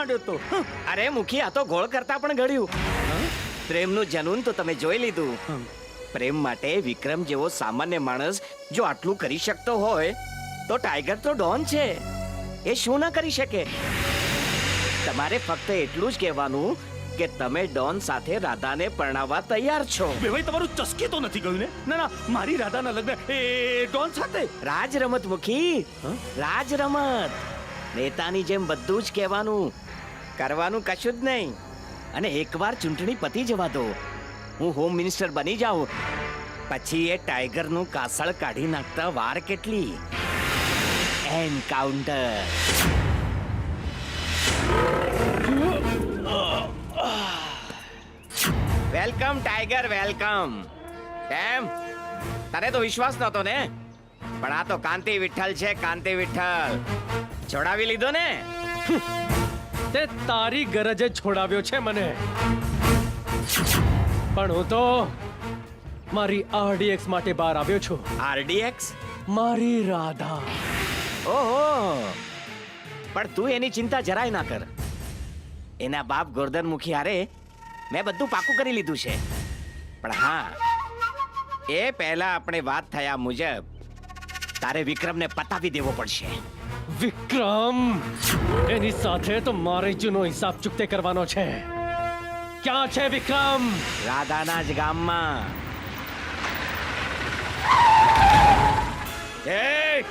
માંડ્યો તો. અરે મુખી આ તો ગોળ કરતા પણ ઘડ્યું પ્રેમનું જનૂન તો તમે જોઈ લીધું. પ્રેમ માટે વિક્રમ જેવો સામાન્ય માણસ જો આટલું કરી શકતો હોય તો ટાઈગર તો ડોન છે. એ શું ના કરી શકે? તમારે ફક્ત એટલું જ કહેવાનું કે તમે ડોન સાથે રાધાને પરણાવવા તૈયાર છો. બેવાઈ તમારું ચસકે તો નથી ગયું ને? ના ના મારી રાધાના લગ્ન. એ ડોન સાથે? રાજ રમત મુખી. રાજ રમત. નેતાની જેમ બધું જ કહેવાનું. કરવાનું કશું જ નહીં. અને એકવાર ચૂંટણી પતી જવા દો. હું હોમ મિનિસ્ટર બની જાઉં. પછી એ ટાઈગરનું કાસળ કાઢી નાખતા વાર કેટલી? એન્કાઉન્ટર વેલકમ ટાઈગર વેલકમ કેમ તને તો વિશ્વાસ નહોતો ને? પણ આ તો કાંતિ વિઠ્ઠલ છે, કાંતિ વિઠ્ઠલ. જોડાવી લીધો ને? તે તારી ગરજે છોડાવ્યો છે મને. પણ હું તો મારી આરડીએક્સ માટે બહાર આવ્યો છું. આરડીએક્સ? મારી રાધા. ઓહો! પણ તું એની ચિંતા જરાય ના કર. એના બાપ ગોરધન મુખી હારે મેં બધું પાકું કરી લીધું છે. પણ હા એ પહેલા આપણે વાત થયા મુજબ તારે વિક્રમને પતાવી દેવો પડશે. વિક્રમ! એની સાથે તો મારે જૂનો હિસાબ ચૂકતે કરવાનો છે. ક્યાં છે વિક્રમ? રાધાના જ ગામમાં. એ!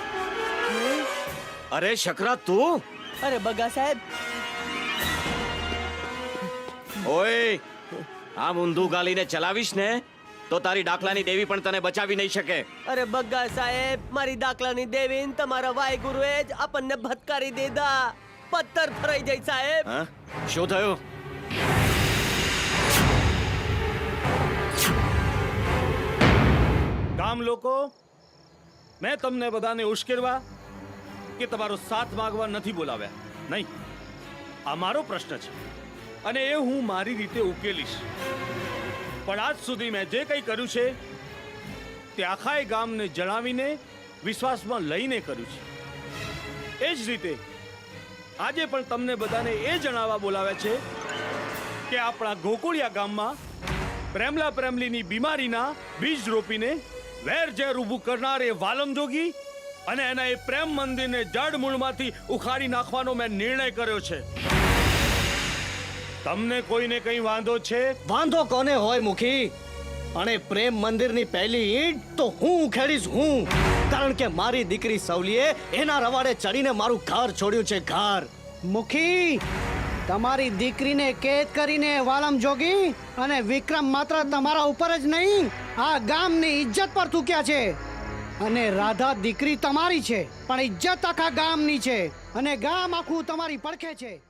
અરે શકરા તું? અરે બગા સાહેબ. ઓય! આમ ઊંધું ગાલીને ચલાવીશ ને? તો તારી દાખલાની દેવી પણ તને બચાવી નહીં શકે. અરે બગ્ગા સાહેબ મારી દાખલાની દેવીન તમારા વાયગુરુએ જ આપણને ભટકારી દીધા. પથ્થર ફરાઈ જાય સાહેબ. હા? શું થયું? ગામ લોકો મેં તમને બધાને ઉશ્કેરવા કે તમારો સાથ માગવા નથી બોલાવ્યા. નહીં આ મારો પ્રશ્ન છે. અને એ હું મારી રીતે ઉકેલીશ. પણ આજ સુધી મેં જે કંઈ કર્યું છે, તે આખાય ગામને જણાવીને, વિશ્વાસમાં લઈને કર્યું છે. એ જ રીતે, આજે પણ તમને બધાને એ જણાવવા બોલાવ્યા છે કે આપણા ગોકુળિયા ગામમાં પ્રેમલા પ્રેમલીની બીમારીના બીજ રોપીને વેર ઝેર ઊભું કરનાર એ વાલમ જોગી અને એના એ પ્રેમ મંદિરને જડ મૂળમાંથી ઉખાડી નાખવાનો મેં નિર્ણય કર્યો છે. તમને કોઈને કંઈ વાંધો છે? વાંધો કોને હોય, મુખી? અને પ્રેમ મંદિરની પહેલી ઈંટ તો હું ઉખેડીશ, હું. કારણ કે મારી દીકરી સવલીએ એના રવાડે ચડીને મારું ઘર છોડ્યું છે, ઘર. મુખી, તમારી દીકરીને કેદ કરીને વાલમ જોગી અને વિક્રમ માત્ર તમારા ઉપર જ નહીં, આ ગામની ઇજ્જત પર થૂક્યા છે. અને રાધા દીકરી તમારી છે, પણ ઇજ્જત આખા ગામની છે અને ગામ આખું તમારી પડખે છે.